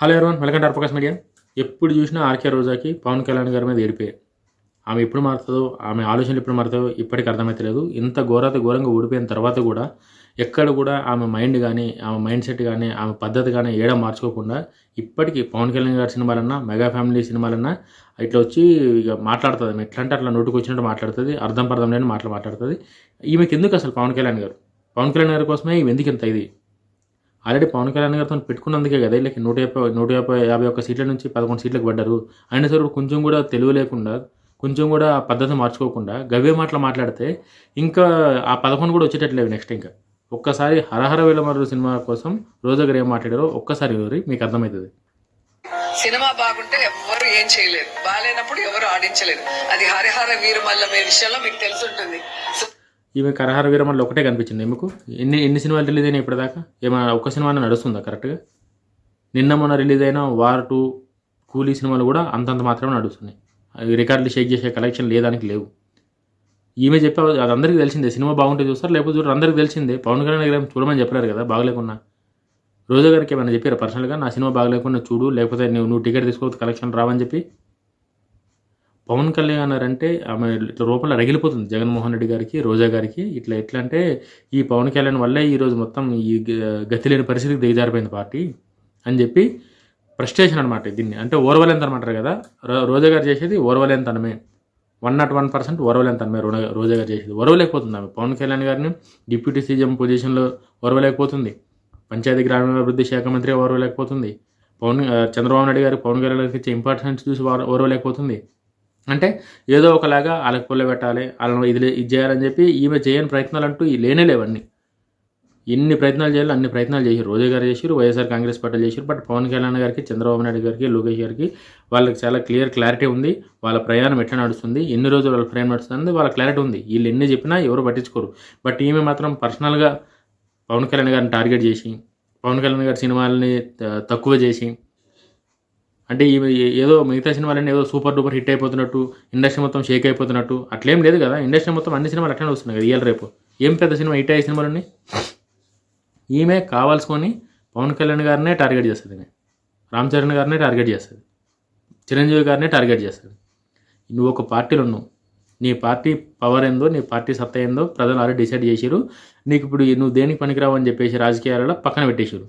Hello everyone welcome to Prakash media ఎప్పుడు చూసినా RK రోజాకి Pawan Kalyan గారి మీద ఏడిపోయాయి ఆమె ఎప్పుడు మారుతుందో ఆమె ఆలోచనలు ఎప్పుడు మారుతాయో ఇప్పటికీ అర్థమవుతలేదు ఇంత ఘోరత ఘోరంగా ఊడిపోయిన తర్వాత కూడా ఎక్కడ కూడా ఆమె మైండ్ కానీ ఆమె మైండ్ సెట్ కానీ ఆమె పద్ధతి కానీ ఏడా మార్చుకోకుండా ఇప్పటికీ పవన్ కళ్యాణ్ గారి సినిమాలన్నా మెగా ఫ్యామిలీ సినిమాలన్నా ఇట్లా వచ్చి ఇక మాట్లాడుతుంది. ఆమె ఎట్లా అంటే అట్లా నోటుకు వచ్చినట్టు మాట్లాడుతుంది అర్థం పర్థం లేని మాటలు మాట్లాడుతుంది. ఈమెకి ఎందుకు అసలు పవన్ కళ్యాణ్ గారు? పవన్ కళ్యాణ్ గారి కోసమే ఈమె ఎందుకు ఇంత ఇది? ఆల్రెడీ పవన్ కళ్యాణ్ గారితో పెట్టుకున్నందుకే కదా వీళ్ళకి నూట యాభై నూట యాభై యాభై ఒక్క సీట్ల నుంచి పదకొండు సీట్లకు పడ్డారు. అయినా సరే కొంచెం కూడా తెలివి లేకుండా కొంచెం కూడా ఆ పద్ధతి మార్చుకోకుండా గవే మాటలు మాట్లాడితే ఇంకా ఆ పదకొండు కూడా వచ్చేటట్లేవు నెక్స్ట్ ఇంకా. ఒక్కసారి హరహర వేలమరు సినిమా కోసం రోజా గారు ఏం మాట్లాడారో ఒక్కసారి ఎవరి మీకు అర్థమవుతుంది. సినిమా బాగుంటే ఎవరు ఏం చేయలేరు. బాగాలేనప్పుడు ఎవరు ఆడించలేరు. అది హరిహర వీరమల్లమే విషయంలో మీకు తెలుసుంటుంది ఉంటుంది. ఈమె కరహార వీరమల్లో ఒకటే కనిపించింది మీకు ఎన్ని ఎన్ని సినిమాలు రిలీజ్ అయినా ఇప్పటిదాకా? ఏమైనా ఒక్క సినిమా నడుస్తుందా కరెక్ట్గా? నిన్న మొన్న రిలీజ్ అయిన వార్ టూ కూలీ సినిమాలు కూడా అంతంత మాత్రమే నడుస్తున్నాయి. అవి రికార్డులు షేక్ చేసే కలెక్షన్ లేదానికి లేవు. ఈమె చెప్పే అది అందరికీ తెలిసిందే సినిమా బాగుంటే చూస్తారు లేకపోతే చూడరు. అందరికీ తెలిసిందే పవన్ కళ్యాణ్ గారు చూడమని చెప్పారు కదా బాగలేకున్నా. రోజా గారికి ఏమైనా చెప్పారు? పర్సనల్గా నా సినిమా బాగలేకుండా చూడు లేకపోతే నువ్వు నువ్వు టికెట్ తీసుకోవచ్చు కలెక్షన్ రావని చెప్పి పవన్ కళ్యాణ్ గారు అంటే ఆమె ఇట్లా రూపంలో రగిలిపోతుంది. జగన్మోహన్ రెడ్డి గారికి రోజా గారికి. ఇట్లా ఎట్లా అంటే ఈ పవన్ కళ్యాణ్ వల్లే ఈరోజు మొత్తం ఈ గ- గతి లేని పరిస్థితికి దిగజారిపోయింది పార్టీ అని చెప్పి ఫ్రస్ట్రేషన్ అనమాట దీన్ని. అంటే ఓర్వలేంత అనమాట కదా? రోజా గారు చేసేది ఓర్వలేంతనమే. వన్ నాట్ వన్ పర్సెంట్ ఓర్వలేంతనమే రోజా రోజా గారు చేసేది. ఓర్వలేకపోతుంది ఆమె. పవన్ కళ్యాణ్ గారిని డిప్యూటీ సీఎం పొజిషన్లో ఓర్వలేకపోతుంది. పంచాయతీ గ్రామీణాభివృద్ధి శాఖ మంత్రి ఓర్వలేకపోతుంది. పవన్ చంద్రబాబు నాయుడు గారు పవన్ కళ్యాణ్ గారికి ఇచ్చే ఇంపార్టెన్స్ చూసి ఓర్వలేకపోతుంది. అంటే ఏదో ఒకలాగా వాళ్ళకి పొల్ల పెట్టాలి వాళ్ళని ఇది ఇది చేయాలని చెప్పి ఈమె చేయని ప్రయత్నాలు అంటూ లేనే లేవన్నీ ఎన్ని ప్రయత్నాలు చేయాలి అన్ని ప్రయత్నాలు చేశారు. రోజే గారు చేశారు వైఎస్ఆర్ కాంగ్రెస్ పార్టీ చేశారు బట్ పవన్ కళ్యాణ్ గారికి చంద్రబాబు నాయుడు గారికి లోకేష్ గారికి వాళ్ళకి చాలా క్లియర్ క్లారిటీ ఉంది. వాళ్ళ ప్రయాణం ఎట్లా నడుస్తుంది ఎన్ని రోజులు వాళ్ళ ప్రయాణం నడుస్తుంది వాళ్ళ క్లారిటీ ఉంది. వీళ్ళు ఎన్ని చెప్పినా ఎవరు పట్టించుకోరు. బట్ ఈమె మాత్రం పర్సనల్గా పవన్ కళ్యాణ్ గారిని టార్గెట్ చేసి పవన్ కళ్యాణ్ గారి సినిమాలని త- తక్కువ చేసి అంటే ఈమె ఏదో మిగతా సినిమాలన్నీ ఏదో సూపర్ డూపర్ హిట్ అయిపోతున్నట్టు ఇండస్ట్రీ మొత్తం షేక్ అయిపోతున్నట్టు అట్లేం లేదు కదా. ఇండస్ట్రీ మొత్తం అన్ని సినిమాలు అట్లనే వస్తున్నాయి కదా ఇయల్ రేపు. ఏం పెద్ద సినిమా హిట్ అయ్యే సినిమాలన్నీ? ఈమె కావాల్సుకొని పవన్ కళ్యాణ్ గారినే టార్గెట్ చేస్తుంది ఈమె. రామ్ చరణ్ గారినే టార్గెట్ చేస్తుంది. చిరంజీవి గారినే టార్గెట్ చేస్తుంది. నువ్వు ఒక పార్టీలో ఉన్నావు. నీ పార్టీ పవర్ ఏందో నీ పార్టీ సత్తా ఏందో ప్రజలు ఆల్రెడీ డిసైడ్ చేసిరు నీకు ఇప్పుడు నువ్వు దేనికి పనికిరావు అని చెప్పేసి రాజకీయాలలో పక్కన పెట్టేసారు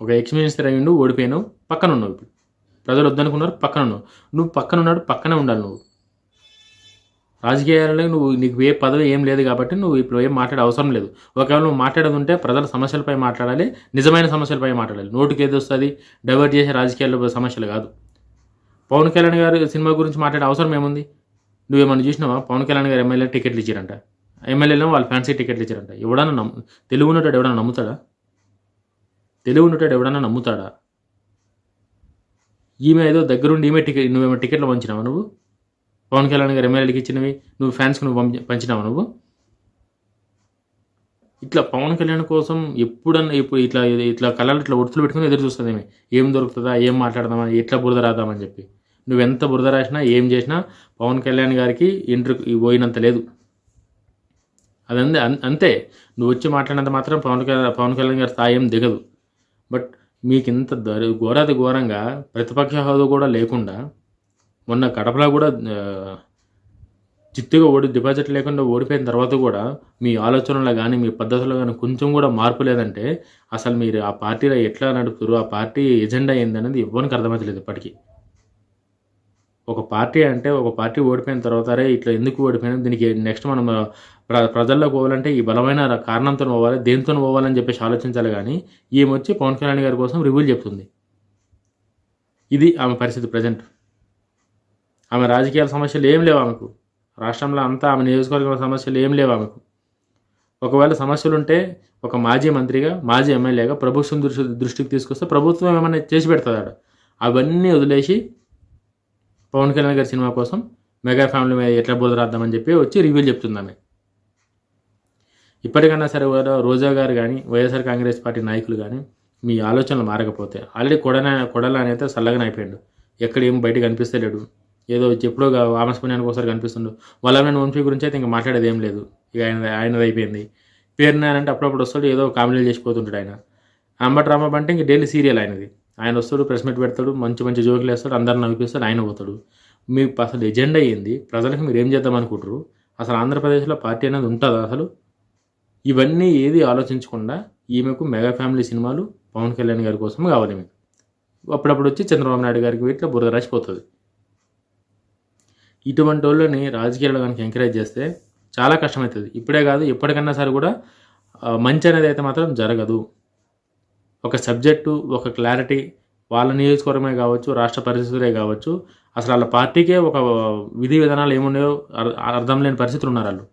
ఒక ఎక్స్పీరియన్స్ మినిస్టర్ అయ్యిండు ఓడిపోయినావు పక్కన ఉన్నావు ఇప్పుడు. ప్రజలు వద్దనుకున్నారు పక్కన ఉన్నావు నువ్వు పక్కన ఉన్నాడు పక్కనే ఉండాలి నువ్వు. రాజకీయాలలో నువ్వు నీకు ఏ పదవి ఏం లేదు కాబట్టి నువ్వు ఇప్పుడు ఏం మాట్లాడే అవసరం లేదు. ఒకవేళ నువ్వు మాట్లాడేది ఉంటే ప్రజల సమస్యలపై మాట్లాడాలి నిజమైన సమస్యలపై మాట్లాడాలి. నోటికి ఏది వస్తుంది? డైవర్ట్ చేసే రాజకీయాల్లో సమస్యలు కాదు. పవన్ కళ్యాణ్ గారి సినిమా గురించి మాట్లాడే అవసరం ఏముంది? నువ్వేమన్నా చూసినావా? పవన్ కళ్యాణ్ గారు ఎమ్మెల్యే టికెట్లు ఇచ్చారంట. ఎమ్మెల్యేలో వాళ్ళు ఫ్యాన్సీ టికెట్లు ఇచ్చారంట. ఎవడన్నా నమ్ము తెలుగు ఉన్నటాడు ఎవడన్నా నమ్ముతాడా? తెలుగు ఉన్నటాడు ఎవడన్నా నమ్ముతాడా? ఈమె ఏదో దగ్గరుండి ఈమె టికెట్ నువ్వేమో టికెట్లు పంచినావా నువ్వు? పవన్ కళ్యాణ్ గారు ఎమ్మెల్యేలకి ఇచ్చినవి నువ్వు ఫ్యాన్స్కి నువ్వు పంపి పంచినావా నువ్వు? ఇట్లా పవన్ కళ్యాణ్ కోసం ఎప్పుడన్నా ఇప్పుడు ఇట్లా ఇట్లా కళ్ళలో ఇట్లా ఒడుతులు పెట్టుకుని ఎదురు చూస్తుంది ఏమి ఏం దొరుకుతుందా ఏం మాట్లాడదామా ఎట్లా బురద రాద్దామని చెప్పి. నువ్వు ఎంత బురద రాసినా ఏం చేసినా పవన్ కళ్యాణ్ గారికి ఇంటర్ పోయినంత లేదు. అదంతే అంతే. నువ్వు వచ్చి మాట్లాడినంత మాత్రం పవన్ కళ్యాణ్ పవన్ కళ్యాణ్ గారి స్థాయి ఏం దిగదు. బట్ మీకు ఇంత దరి ఘోరాది ఘోరంగా ప్రతిపక్ష హోదా కూడా లేకుండా మొన్న కడపలో కూడా చిత్తుగా ఓడి డిపాజిట్ లేకుండా ఓడిపోయిన తర్వాత కూడా మీ ఆలోచనలో కానీ మీ పద్ధతిలో కానీ కొంచెం కూడా మార్పు లేదంటే అసలు మీరు ఆ పార్టీలో ఎట్లా నడుపుతారు ఆ పార్టీ ఎజెండా ఏందనేది ఎవరికి అర్థమవుతలేదు ఇప్పటికీ. ఒక పార్టీ అంటే ఒక పార్టీ ఓడిపోయిన తర్వాత అరే ఇట్లా ఎందుకు ఓడిపోయినా? దీనికి నెక్స్ట్ మనం ప్ర ప్రజల్లోకి పోవాలంటే ఈ బలమైన కారణంతో పోవాలి దేంతో పోవాలని చెప్పేసి ఆలోచించాలి కానీ ఈమె వచ్చి పవన్ కళ్యాణ్ గారి కోసం రివ్యూలు చెప్తుంది. ఇది ఆమె పరిస్థితి ప్రజెంట్. ఆమె రాజకీయాల సమస్యలు ఏం లేవు ఆమెకు. రాష్ట్రంలో అంతా ఆమె నియోజకవర్గం సమస్యలు ఏం లేవు ఆమెకు. ఒకవేళ సమస్యలు ఉంటే ఒక మాజీ మంత్రిగా మాజీ ఎమ్మెల్యేగా ప్రభుత్వం దృష్టి దృష్టికి తీసుకొస్తే ప్రభుత్వం ఏమైనా చేసి పెడతాడు అవన్నీ వదిలేసి పవన్ కళ్యాణ్ గారి సినిమా కోసం మెగా ఫ్యామిలీ మీద ఎట్లా బోధ రాద్దామని చెప్పి వచ్చి రివ్యూ చెప్తుంది ఇప్పటికన్నా సరే ఓ- రోజా గారు కానీ వైఎస్ఆర్ కాంగ్రెస్ పార్టీ నాయకులు కానీ మీ ఆలోచనలు మారకపోతే ఆల్రెడీ కొడన కొడల అయితే చల్లగా అయిపోయాడు. ఎక్కడ ఏం బయట కనిపిస్తలేడు ఏదో ఎప్పుడో వామస్పుణ్యానికి ఒకసారి కనిపిస్తుండు. వల్లభనేని వంశీ గురించి అయితే ఇంకా మాట్లాడేది ఏం లేదు. ఇక ఆయన ఆయనది అయిపోయింది. పేరు అంటే అప్పుడప్పుడు వస్తాడు ఏదో కామెడీలు చేసిపోతుంటాడు ఆయన. అంబట్ రాంబాబు అంటే ఇంక డైలీ సీరియల్ ఆయనది. ఆయన వస్తాడు ప్రెస్ మీట్ పెడతాడు మంచి మంచి జోకులు వేస్తాడు అందరిని నవ్విపిస్తాడు ఆయన పోతాడు. మీ అసలు ఎజెండా ఏంది? ప్రజలకు మీరు ఏం చేద్దాం అనుకుంటారు అసలు ఆంధ్రప్రదేశ్లో పార్టీ అనేది ఉంటుందా అసలు? ఇవన్నీ ఏది ఆలోచించకుండా ఈమెకు మెగా ఫ్యామిలీ సినిమాలు పవన్ కళ్యాణ్ గారి కోసం కావాలి మీకు. అప్పుడప్పుడు వచ్చి చంద్రబాబు నాయుడు గారికి వీటిలో బురద రాసిపోతుంది ఇటువంటి వాళ్ళని రాజకీయాలు కనుక ఎంకరేజ్ చేస్తే చాలా కష్టమవుతుంది. ఇప్పుడే కాదు ఎప్పటికన్నా సరే కూడా మంచి అనేది అయితే మాత్రం జరగదు. ఒక సబ్జెక్టు ఒక క్లారిటీ వాళ్ళ నియోజకవర్గమే కావచ్చు రాష్ట్ర పరిస్థితులే కావచ్చు అసలు వాళ్ళ పార్టీకే ఒక విధి విధానాలు ఏమున్నాయో అర్థం లేని పరిస్థితులు ఉన్నారు వాళ్ళు.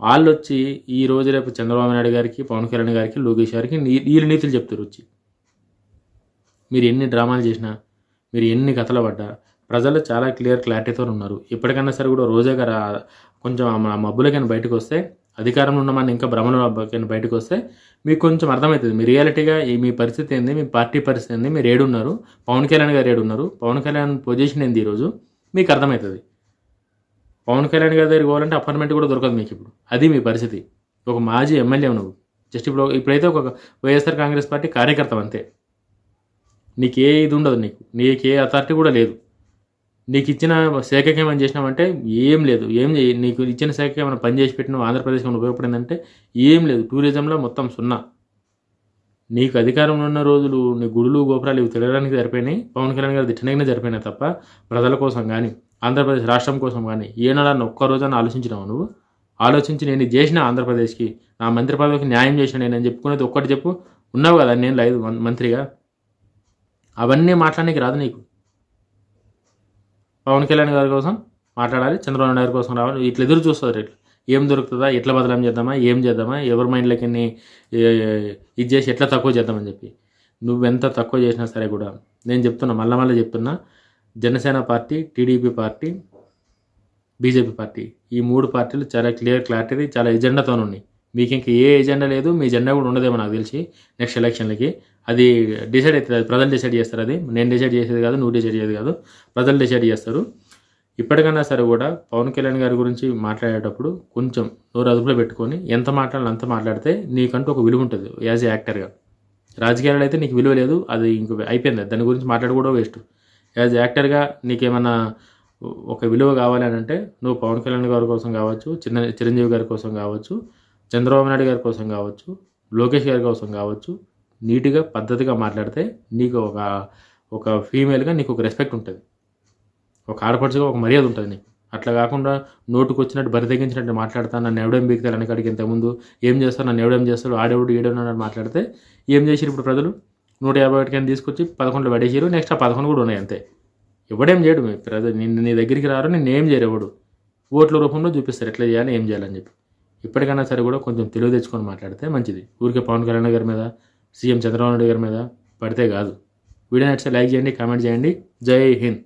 వాళ్ళు వచ్చి ఈ రోజు రేపు చంద్రబాబు నాయుడు గారికి పవన్ కళ్యాణ్ గారికి లోకేష్ గారికి నీ- వీళ్ళు నీతులు చెప్తారు వచ్చి. మీరు ఎన్ని డ్రామాలు చేసినా మీరు ఎన్ని కథలు పడ్డా ప్రజలు చాలా క్లియర్ క్లారిటీతో ఉన్నారు. ఇప్పటికన్నా సరే కూడా రోజా గారు కొంచెం ఆ మబ్బులకైనా బయటకు వస్తే అధికారంలో ఉన్నమని ఇంకా భ్రమలో బయటకు వస్తే మీకు కొంచెం అర్థమవుతుంది. మీ రియాలిటీగా మీ పరిస్థితి ఏంది? మీ పార్టీ పరిస్థితి ఏంది? మీరు ఏడున్నారు. పవన్ కళ్యాణ్ గారు ఏడున్నారు. పవన్ కళ్యాణ్ పొజిషన్ ఏంది ఈరోజు? మీకు అర్థమవుతుంది. పవన్ కళ్యాణ్ గారి దగ్గరికి పోవాలంటే అపార్ట్మెంట్ కూడా దొరకదు మీకు ఇప్పుడు. అది మీ పరిస్థితి. ఒక మాజీ ఎమ్మెల్యే నువ్వు. జస్ట్ ఇప్పుడు ఇప్పుడైతే ఒక వైఎస్ఆర్ కాంగ్రెస్ పార్టీ కార్యకర్త అంతే. నీకు ఏ ఇది ఉండదు నీకు. నీకు ఏ అథారిటీ కూడా లేదు. నీకు ఇచ్చిన శాఖకి ఏమైనా చేసినావంటే ఏం లేదు. ఏం నీకు ఇచ్చిన శాఖకి ఏమైనా పని చేసి పెట్టినావు? ఆంధ్రప్రదేశ్కి ఏమైనా ఉపయోగపడిందంటే ఏం లేదు. టూరిజంలో మొత్తం సున్నా. నీకు అధికారంలో ఉన్న రోజులు నీ గుడులు గోపురాలు ఇవి తిరగడానికి సరిపోయినాయి. పవన్ కళ్యాణ్ గారు తిట్టడానికి సరిపోయినాయి తప్ప ప్రజల కోసం కానీ ఆంధ్రప్రదేశ్ రాష్ట్రం కోసం కానీ ఏనాడన్నా ఒక్క రోజన్నా ఆలోచించినావు నువ్వు? ఆలోచించి నేను చేసిన ఆంధ్రప్రదేశ్కి నా మంత్రి పదవికి న్యాయం చేసిన నేను చెప్పుకునేది ఒక్కటి చెప్పు. ఉన్నావు కదా నేను లేదు మంత్రిగా. అవన్నీ మాట్లాడడానికి రాదు నీకు. పవన్ కళ్యాణ్ గారి కోసం మాట్లాడాలి చంద్రబాబు నాయుడు కోసం రావాలి. ఇట్లా ఎదురు చూస్తారు ఇట్లా ఏం దొరుకుతుందా ఎట్లా బదలాం చేద్దామా ఏం చేద్దామా ఎవరి మైండ్లకి ఎన్ని, ఇది చేసి ఎట్లా తక్కువ చేద్దామని చెప్పి. నువ్వెంత తక్కువ చేసినా సరే కూడా నేను చెప్తున్నా మళ్ళీ మళ్ళీ చెప్తున్నా Janasena party TDP party BJP party ఈ మూడు పార్టీలు చాలా క్లియర్ క్లారిటీ చాలా ఎజెండాతో ఉన్నాయి మీకు ఇంక ఏ ఎజెండా లేదు మీ ఎజెండా కూడా ఉండదేమో నాకు తెలిసి నెక్స్ట్ ఎలక్షన్లకి అది డిసైడ్ అవుతుంది అది ప్రజలు డిసైడ్ చేస్తారు అది. నేను డిసైడ్ చేసేది కాదు నువ్వు డిసైడ్ చేసేది కాదు. ప్రజలు డిసైడ్ చేస్తారు. ఇప్పటికన్నా సరే కూడా పవన్ కళ్యాణ్ గారి గురించి మాట్లాడేటప్పుడు కొంచెం నోరు అదుపులో పెట్టుకొని ఎంత మాట్లాడాలి అంత మాట్లాడితే నీకంటూ ఒక విలువ ఉంటుంది యాజ్ ఏ యాక్టర్గా రాజకీయాల్లో అయితే నీకు విలువ లేదు అది ఇంక అయిపోయింది. దాని గురించి మాట్లాడకూడదు వేస్ట్ యాజ్ యాక్టర్గా నీకేమన్నా ఒక విలువ కావాలి అని అంటే నువ్వు పవన్ కళ్యాణ్ గారి కోసం కావచ్చు చిన్న చిరంజీవి గారి కోసం కావచ్చు చంద్రబాబు నాయుడు గారి కోసం కావచ్చు లోకేష్ గారి కోసం కావచ్చు నీట్గా పద్ధతిగా మాట్లాడితే నీకు ఒక ఒక ఫీమేల్గా నీకు ఒక రెస్పెక్ట్ ఉంటుంది. ఒక ఆడపడుచుగా ఒక మర్యాద ఉంటుంది నీకు. అట్లా కాకుండా నోటుకు వచ్చినట్టు బరి తెగించినట్టు మాట్లాడతాను నన్ను ఎవడేం బీకుతారు వెనకాడికి ఇంతకుముందు ఏం చేస్తాను నన్ను ఎవడేం చేస్తాడు ఆడెవడు ఈడెవడు మాట్లాడితే ఏం చేసిరు ఇప్పుడు ప్రజలు? నూట యాభై ఒకటికైనా తీసుకొచ్చి పదకొండులో పడేసారు నెక్స్ట్ ఆ పదకొండు కూడా ఉన్నాయి అంతే. ఎవడేం చేయడు ప్రజలు నిన్ను నీ దగ్గరికి రారు నేను ఏం చేయరు ఎవడు. ఓట్ల రూపంలో చూపిస్తారు ఎట్లా చేయాలి ఏం చేయాలని చెప్పి. ఇప్పటికైనా సరే కూడా కొంచెం తెలివి తెచ్చుకొని మాట్లాడితే మంచిది. ఊరికే పవన్ కళ్యాణ్ గారి మీద సీఎం చంద్రబాబు నాయుడు గారి మీద పడితే కాదు. వీడియో నచ్చితే లైక్ చేయండి కామెంట్ చేయండి. జై హింద్.